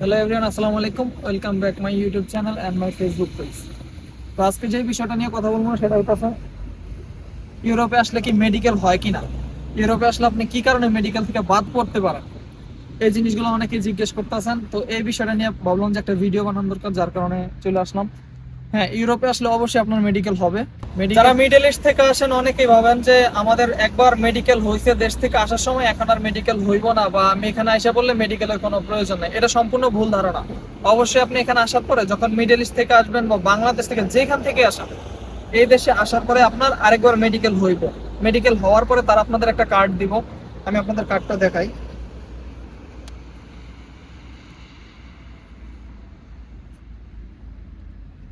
Hello everyone আসসালামু আলাইকুম। Welcome back my YouTube channel and my Facebook page তো আজকে যে বিষয়টা নিয়ে কথা বলব সেটা হচ্ছে ইউরোপে আসলে কি মেডিকেল হয় কিনা? ইউরোপে আসলে আপনি কি কারণে মেডিকেল থেকে বাদ পড়তে পারেন? এই জিনিসগুলো অনেকে জিজ্ঞেস করতেছেন। তো এই বিষয়টা নিয়ে ভাবলাম যে একটা ভিডিও বানানোর দরকার, যার কারণে চলে আসলাম। হ্যাঁ ইউরোপে আসলে অবশ্যই আপনার মেডিকেল হবে। যারা মিডল ইস্ট থেকে আসেন, অনেকেই ভাবেন যে আমাদের একবার মেডিকেল হয়েছে, দেশ থেকে আসার সময় এখন আর মেডিকেল হইব না বা আমি এখানে এসে বললে মেডিকেলের কোনো প্রয়োজন নেই। এটা সম্পূর্ণ ভুল ধারণা। অবশ্যই আপনি এখানে আসার পরে যখন মিডল ইস্ট থেকে আসবেন বা বাংলাদেশ থেকে যেখান থেকে আসেন, এই দেশে আসার পরে আপনার আরেকবার মেডিকেল হইব। মেডিকেল হওয়ার পরে তারা আপনাদের একটা কার্ড দিব। আমি আপনাদের কার্ডটা দেখাই।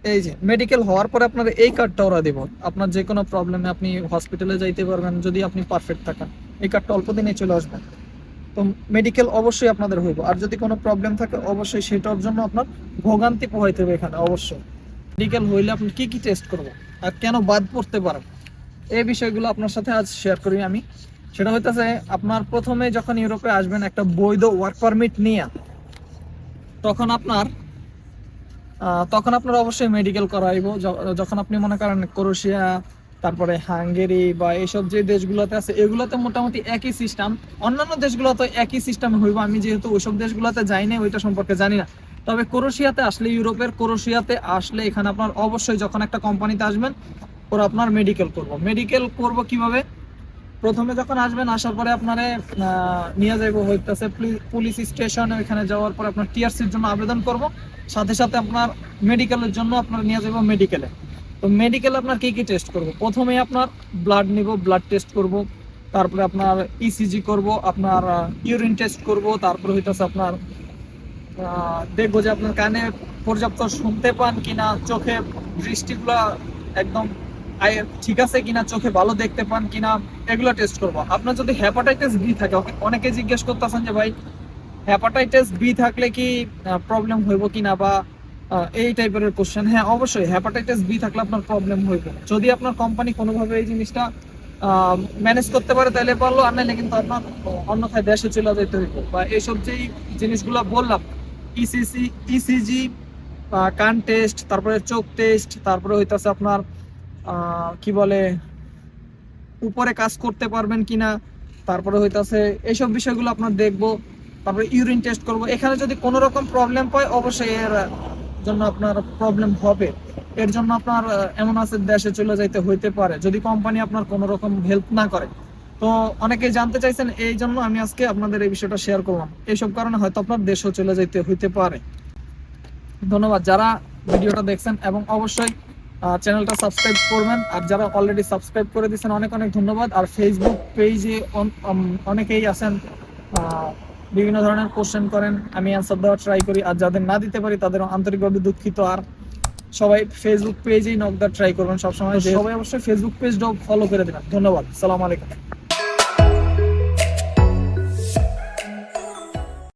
এই যে মেডিকেল হওয়ার পরে আপনার এই কার্ডটা ওরা দিব। আপনার যে কোনো প্রবলেমে আপনি হসপিটালে যাইতে পারবেন, যদি আপনি পারফেক্ট থাকেন। এই কার্ডটা অল্প দিনে চলে আসবে। তো মেডিকেল অবশ্যই আপনাদের হইব। আর যদি কোনো প্রবলেম থাকে, অবশ্যই সেটার জন্য আপনার ভোগান্তি পোহাইতে হবে এখানে, অবশ্যই। মেডিকেল হইলে আপনি কি কি টেস্ট করব আর কেন বাদ পড়তে পারেন? এই বিষয়গুলো আপনার সাথে আজ শেয়ার করি আমি। সেটা হইতেছে, আপনার প্রথমে যখন ইউরোপে আসবেন একটা বৈধ ওয়ার্ক পারমিট নিয়ে, তখন আপনার তখন আপনার অবশ্যই মেডিকেল করাইব। যখন আপনি মনে করেন ক্রোশিয়া, তারপরে হাঙ্গেরি বা এইসব যে দেশগুলোতে আছে, এগুলোতে মোটামুটি একই সিস্টেম অন্যান্য দেশগুলোতে একই সিস্টেম হইব। আমি যেহেতু ওইসব দেশগুলোতে যাই না ওইটা সম্পর্কে জানি না। তবে ক্রোশিয়াতে আসলে, ইউরোপের ক্রোশিয়াতে আসলে এখানে আপনার অবশ্যই যখন একটা কোম্পানিতে আসবেন, ওরা আপনার মেডিকেল করব। মেডিকেল করব কীভাবে? প্রথমে যখন আসবেন, আসার পরে আপনারে নিয়ে যাব হইতেছে পুলিশ স্টেশন, ওইখানে যাওয়ার পরে আপনার টিআরসির জন্য আবেদন করব। সাথে সাথে আপনার মেডিকেলের জন্য আপনার নিয়ে যাব মেডিকেলে। তো মেডিকেল আপনার কি কি টেস্ট করব? প্রথমে আপনার ব্লাড নিব ব্লাড টেস্ট করব, তারপরে আপনার ইসিজি করব, আপনার ইউরিন টেস্ট করব, তারপরে হইতেছে আপনার দেখব যে আপনার কানে পর্যাপ্ত শুনতে পান কিনা, চোখে দৃষ্টিগুলো একদম ঠিক আছে কিনা, চোখে ভালো দেখতে পান কিনা, এগুলো টেস্ট করব। আপনার যদি হ্যাপাটাইটিস বি থাকে, অনেকে জিজ্ঞেস করতেছেন যে ভাই হ্যাপাটাইটিস বি থাকলে কি প্রবলেম হইব কিনা বা এই টাইপের কোশ্চেন হ্যাঁ অবশ্যই হ্যাপাটাইটিস বি থাকলে আপনার প্রবলেম হইব। যদি আপনার কোম্পানি কোনোভাবে এই জিনিসটা ম্যানেজ করতে পারে, তাহলে পারল আর নাহলে কিন্তু আপনার অন্যথায় দেশে চলে যেতে হইব। বা এইসব যেই জিনিসগুলো বললাম E ইসিসি ইসিজি কান টেস্ট তারপরে চোখ টেস্ট তারপরে হইতাছে আপনার কি বলে, উপরে কাজ করতে পারবেন কিনা, তারপরে হইতাছে এইসব বিষয়গুলো আপনার দেখব, তারপরে ইউরিন টেস্ট করব। এখানে যদি কোনো রকম প্রবলেম পায় অবশ্যই এর জন্য আপনার প্রবলেম হবে। এর জন্য আপনার এমন আছে, দেশে চলে যাইতে হইতে পারে, যদি কোম্পানি আপনার কোনো রকম হেল্প না করে। তো অনেকে জানতে চাইছেন, এই জন্য আমি আজকে আপনাদের এই বিষয়টা শেয়ার করলাম। এইসব কারণে হয়তো আপনার দেশেও চলে যাইতে হইতে পারে। ধন্যবাদ যারা ভিডিওটা দেখছেন, এবং অবশ্যই চ্যানেলটা সাবস্ক্রাইব করবেন। আর যারা অলরেডি সাবস্ক্রাইব করে দিয়েছেন অনেক অনেক ধন্যবাদ। আর ফেসবুক পেজে অনেকেই আছেন বিভিন্ন ধরনের কোশ্চেন করেন আমি অ্যান্সার দেওয়ার ট্রাই করি। আর যাদের না দিতে পারি তাদের আন্তরিকভাবে দুঃখিত। আর সবাই ফেসবুক পেজেই নক দেওয়ার ট্রাই করবেন সবসময়। সবাই অবশ্যই ফেসবুক পেজটাও ফলো করে দেবেন। ধন্যবাদ। সালাম আলাইকুম।